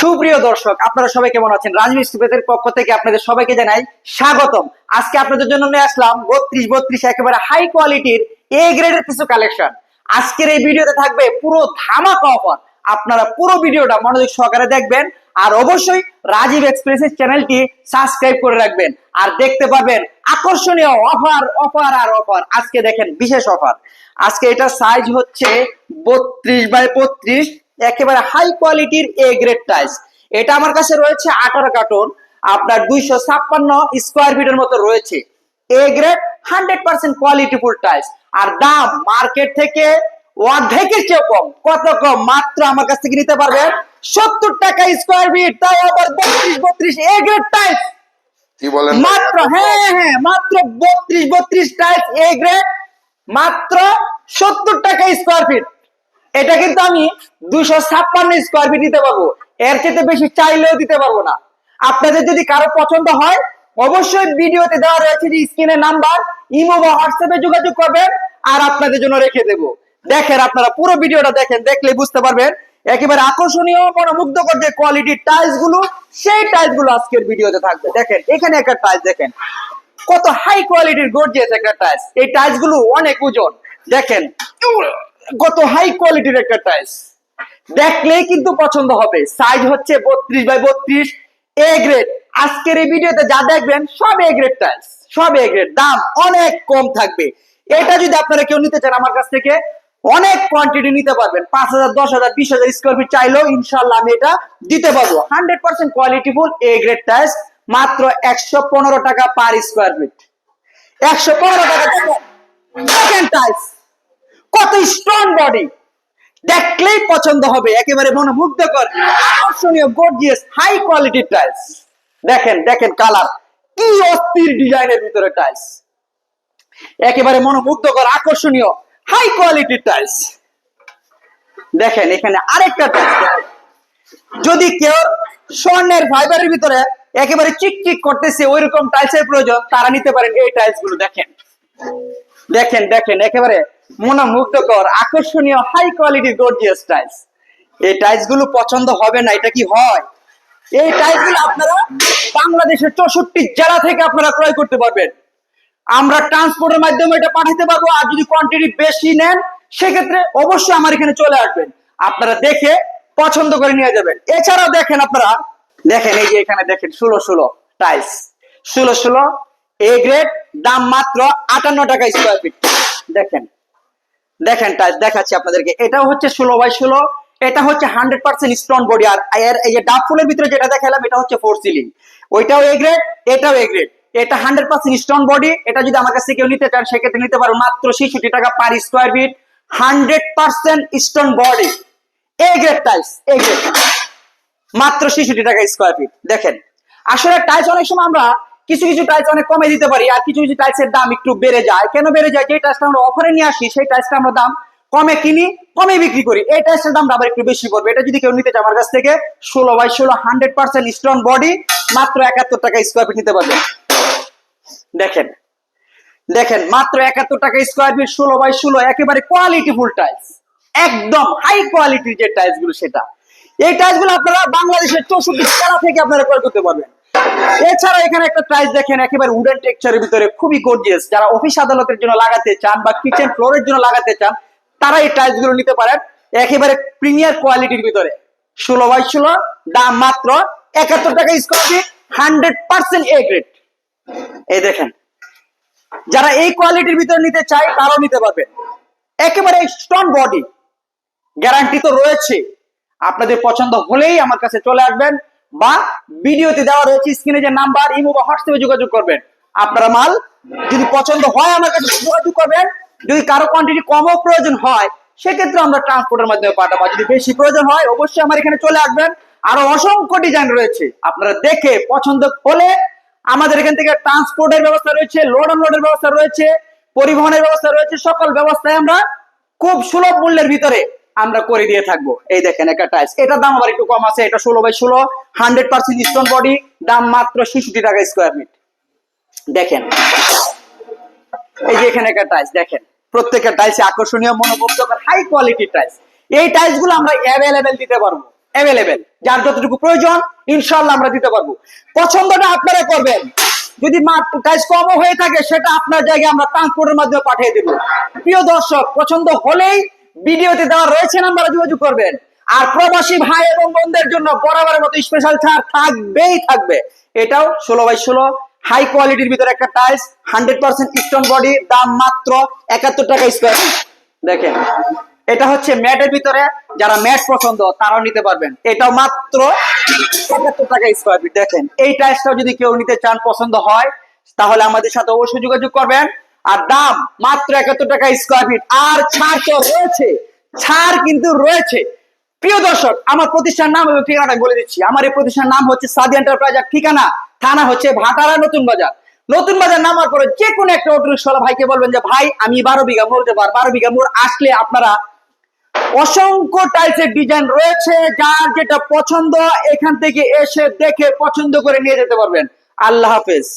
সুপ্রিয় দর্শক, আপনারা সবাই কেমন আছেন? রাজনীতি পক্ষ থেকে আপনাদের সবাইকে জানাই স্বাগতম। আজকে আপনাদের জন্য নিয়ে আসলাম বত্রিশ বত্রিশ একেবারে হাই কোয়ালিটির এ গ্রেডের কিছু কালেকশন আজকের এই ভিডিওতে থাকবে পুরো ধামাকা অফার আপনারা পুরো ভিডিওটা মনোযোগ সহকারে দেখবেন আর অবশ্যই রাজীব এক্সপ্রেসের চ্যানেলটি সাবস্ক্রাইব করে রাখবেন। আর দেখতে পাবেন আকর্ষণীয় অফার অফার আর অফার আজকে দেখেন বিশেষ অফার আজকে এটা সাইজ হচ্ছে বত্রিশ বাই বত্রিশ। একেবারে হাই কোয়ালিটির এ গ্রেড টাইলস এটা আমার কাছে রয়েছে আঠারো কার্টন আপনার দুইশো ছাপ্পান্ন স্কোয়ার ফিটের মতো রয়েছে। A grade hundred percent quality full tiles আর দাম মার্কেট থেকে অর্ধেকের চেয়ে কম। কত কম? মাত্র আমার কাছ থেকে নিতে পারবেন সত্তর টাকা স্কোয়ার ফিট তাই আবার বত্রিশ বত্রিশ এ গ্রেড টাইলস কি বলেন? মাত্র হ্যাঁ হ্যাঁ মাত্র বত্রিশ বত্রিশ টাইলস এ গ্রেড মাত্র সত্তর টাকা স্কোয়ার ফিট এটা কিন্তু আমি দুশো ছাপ্পান্ন স্কোয়ার ফিট দিতে পারব। এর চেয়ে বেশি চাইলেও দিতে পারব না। আপনাদের যদি কারও পছন্দ হয়, অবশ্যই ভিডিওতে দেওয়া রয়েছে যে স্ক্রিনের নাম্বার ইমো বা হোয়াটসঅ্যাপে যোগাযোগ করবেন আর আপনাদের জন্য রেখে দেব। দেখেন আপনারা পুরো ভিডিওটা দেখেন, দেখলে বুঝতে পারবেন। একেবারে আকর্ষণীয়, মনোমুগ্ধকর যে কোয়ালিটির টাইলসগুলো, সেই টাইলসগুলো আজকের ভিডিওতে থাকবে। দেখেন, এখানে একটা টাইলস দেখেন। কত হাই কোয়ালিটির গর্জিয়াস একটা টাইলস এই টাইলসগুলো অনেক ওজন। দেখেন। কত হাই কোয়ালিটির একটা টাইলস দেখলেই কিন্তু পছন্দ হবে। সাইজ হচ্ছে বত্রিশ বাই বত্রিশ। এ গ্রেড আজকের এই ভিডিওতে যা দেখবেন, সব এ গ্রেড টাইলস সব এ গ্রেড দাম অনেক কম থাকবে। এটা যদি আপনারা কেউ নিতে চান আমার কাছ থেকে, অনেক কোয়ান্টিটি নিতে পারবেন। পাঁচ হাজার, দশ হাজার, বিশ হাজার স্কোয়ার ফিট চাইলেও ইনশাল্লাহ আমি এটা দিতে পারব। Hundred percent quality full A grade tiles মাত্র একশো পনেরো টাকা পার স্কোয়ার ফিট একশো পনেরো টাকা। দেখেন টাইলস কত স্ট্রং বডি দেখলেই পছন্দ হবে, একেবারে মনোমুগ্ধকর, আকর্ষণীয় গর্জিয়াস হাই কোয়ালিটির টাইলস দেখেন দেখেন কালার কি অস্থির ডিজাইনের ভিতরে টাইলস একেবারে মনোমুগ্ধকর, আকর্ষণীয় হাই কোয়ালিটির টাইলস দেখেন, এখানে আরেকটা টাইলস যদি কেউ স্বর্ণের ফাইবারের ভিতরে একেবারে চিকচিক করতেছে, ওইরকম টাইলসের প্রয়োজন, তারা নিতে পারেন এই টাইলসগুলো, দেখেন। দেখেন দেখেন, একেবারে মনোমুগ্ধকর, আকর্ষণীয় হাই কোয়ালিটির গর্জিয়াস টাইলস এই টাইলসগুলো পছন্দ হবে না, এটা কি হয়? এই টাইলসগুলো আপনারা বাংলাদেশের চৌষট্টি জেলা থেকে আপনারা ক্রয় করতে পারবেন। আমরা ট্রান্সপোর্টের মাধ্যমে এটা পাঠাতে পারব, আর যদি কোয়ান্টিটি বেশি নেন, সেক্ষেত্রে অবশ্যই আমার এখানে চলে আসবেন। আপনারা দেখে পছন্দ করে নিয়ে যাবেন। এছাড়াও দেখেন আপনারা, দেখেন এই যে এখানে দেখেন, ষোলো ষোলো টাইলস ষোলো ষোলো এ গ্রেড দাম মাত্র আটান্ন টাকা স্কোয়ার ফিট দেখেন দেখেন দেখাচ্ছি আপনাদেরকে। এটাও হচ্ছে ষোলো বাই ষোলো, এটা হচ্ছে হান্ড্রেড পার্সেন্ট স্টোন বডি আর এর, এই যে ডাব ফুলের ভিতরে যেটা দেখালাম, এটা হচ্ছে ফোর সিলিং ওইটাও এ গ্রেড এটাও এ গ্রেড এটা হান্ড্রেড পার্সেন্ট স্টোন বডি এটা যদি আমার কাছে কেউ নিতে চান, সেক্ষেত্রে নিতে পারো মাত্র ছেষট্টি টাকা per square feet hundred percent stone body A grade tiles A grade মাত্র ছেষট্টি টাকা স্কোয়ার ফিট দেখেন, আসলে টাইলস অনেক সময় আমরা কিছু কিছু টাইলস অনেক কমে দিতে পারি, আর কিছু কিছু টাইলসের দাম একটু বেড়ে যায়। কেন বেড়ে যায়? যে টাইলসটা আমরা অফারে নিয়ে আসি, সেই টাইলসটা আমরা দাম কমে কিনি কমে বিক্রি করি। এই টাইলসটার দাম আবার একটু বেশি পড়বে। এটা যদি কেউ নিতে চায় আমার কাছ থেকে, ষোলো বাই ষোলো হান্ড্রেড পার্সেন্ট স্টোন বডি মাত্র একাত্তর টাকা স্কোয়ার ফিট নিতে পারবে দেখেন দেখেন, মাত্র একাত্তর টাকা স্কোয়ার ফিট ষোলো বাই ষোলো, একেবারে কোয়ালিটি ফুল টাইলস একদম হাই কোয়ালিটির যে টাইলসগুলো, সেটা। এই টাইলসগুলো আপনারা বাংলাদেশের চৌষট্টি জেলা থেকে আপনারা ক্রয় করতে পারবেন। এছাড়া এখানে একটা টাইলস দেখেন, একেবারে উডেন টেক্সচারের ভিতরে খুবই গর্জিয়াস যারা অফিস আদালতের জন্য লাগাতে চান বা কিচেন ফ্লোরের জন্য লাগাতে চান, তারা এই টাইলসগুলো নিতে পারেন একেবারে প্রিমিয়ার কোয়ালিটির ভিতরে। ষোলো বাই ষোলো, দাম মাত্র একাত্তর টাকা square feet hundred percent A grade এই দেখেন, যারা এই কোয়ালিটির ভিতরে নিতে চায়, তারাও নিতে পারবে। একেবারে স্ট্রং বডি গ্যারান্টি তো রয়েছে। আপনাদের পছন্দ হলেই আমার কাছে চলে আসবেন। বা ভিডিওতে দেওয়া রয়েছে স্ক্রিনে যে নাম্বার, ইমো বা হোয়াটসঅ্যাপে যোগাযোগ করবেন। আপনারা মাল যদি পছন্দ হয় আমার কাছে যোগাযোগ করবেন। যদি কারও কোয়ান্টিটি কমও প্রয়োজন হয়, সেক্ষেত্রে আমরা ট্রান্সপোর্টের মাধ্যমে পাঠাবো। যদি বেশি প্রয়োজন হয়, অবশ্যই আমার এখানে চলে আসবেন। আরও অসংখ্য ডিজাইন রয়েছে। আপনারা দেখে, পছন্দ হলে আমাদের এখান থেকে ট্রান্সপোর্টের ব্যবস্থা রয়েছে লোড আনলোডের ব্যবস্থা রয়েছে, পরিবহনের ব্যবস্থা রয়েছে, সকল ব্যবস্থায় আমরা খুব সুলভ মূল্যের ভিতরে আমরা করে দিয়ে থাকব। এই দেখেন একটা টাইলস এটার দাম আবার একটু কম আছে, এটা ষোলো বাই ষোলো হান্ড্রেড পার্সেন্ট স্টোন বডি দাম মাত্র ছেষট্টি টাকা স্কোয়ার ফিট দেখেন, এই যে এখানে একটা টাইলস দেখেন, প্রত্যেকটা টাইলসে আকর্ষণীয়, মনোমুগ্ধকর হাই কোয়ালিটির টাইলস এই টাইলসগুলো আমরা অ্যাভেলেবেল দিতে পারব অ্যাভেলেবেল যার যতটুকু প্রয়োজন ইনশাল্লাহ আমরা দিতে পারব। পছন্দটা আপনারা করবেন। যদি টাইস কমও হয়ে থাকে, সেটা আপনার জায়গায় আমরা ট্রান্সপোর্টের মাধ্যমে পাঠিয়ে দেবো। প্রিয় দর্শক, পছন্দ হলেই ভিডিওতে দেওয়া রয়েছে নাম্বারে যোগাযোগ করবেন। আর প্রবাসী ভাই এবং বোনদের জন্য বরাবরের মতো স্পেশাল ছাড় থাকবেই থাকবে। এটাও ষোলো বাই ষোলো হাই কোয়ালিটির ভিতরে একটা tiles hundred percent stone body দাম মাত্র একাত্তর টাকা স্কোয়ার দেখেন, এটা হচ্ছে ম্যাটের ভিতরে, যারা ম্যাট পছন্দ তারাও নিতে পারবেন। এটাও মাত্র একাত্তর টাকা স্কোয়ার ফিট দেখেন, এই টাইলসটাও যদি কেউ নিতে চান, পছন্দ হয়, তাহলে আমাদের সাথে অবশ্যই যোগাযোগ করবেন। আর দাম মাত্র একাত্তর টাকা স্কোয়ার ফিট আর ছাড় তো রয়েছে, ছাড় কিন্তু রয়েছে। প্রিয় দর্শক, আমার প্রতিষ্ঠান নাম এবং ঠিকানাটা বলে দিচ্ছি। আমার এই প্রতিষ্ঠান নাম হচ্ছে সাদি এন্টারপ্রাইজ আর ঠিকানা থানা হচ্ছে ভাটারা নতুন বাজার। নতুন বাজার নামার পরে যে কোনো একটা অটো রিক্সাওয়ালা ভাইকে বলবেন যে, ভাই, আমি বারো বিঘা মোড় দেবো। আর বারো বিঘা মোড় আসলে আপনারা অসংখ্য টাইলসের ডিজাইন রয়েছে। যার যেটা পছন্দ, এখান থেকে এসে দেখে পছন্দ করে নিয়ে যেতে পারবেন। আল্লাহ হাফেজ।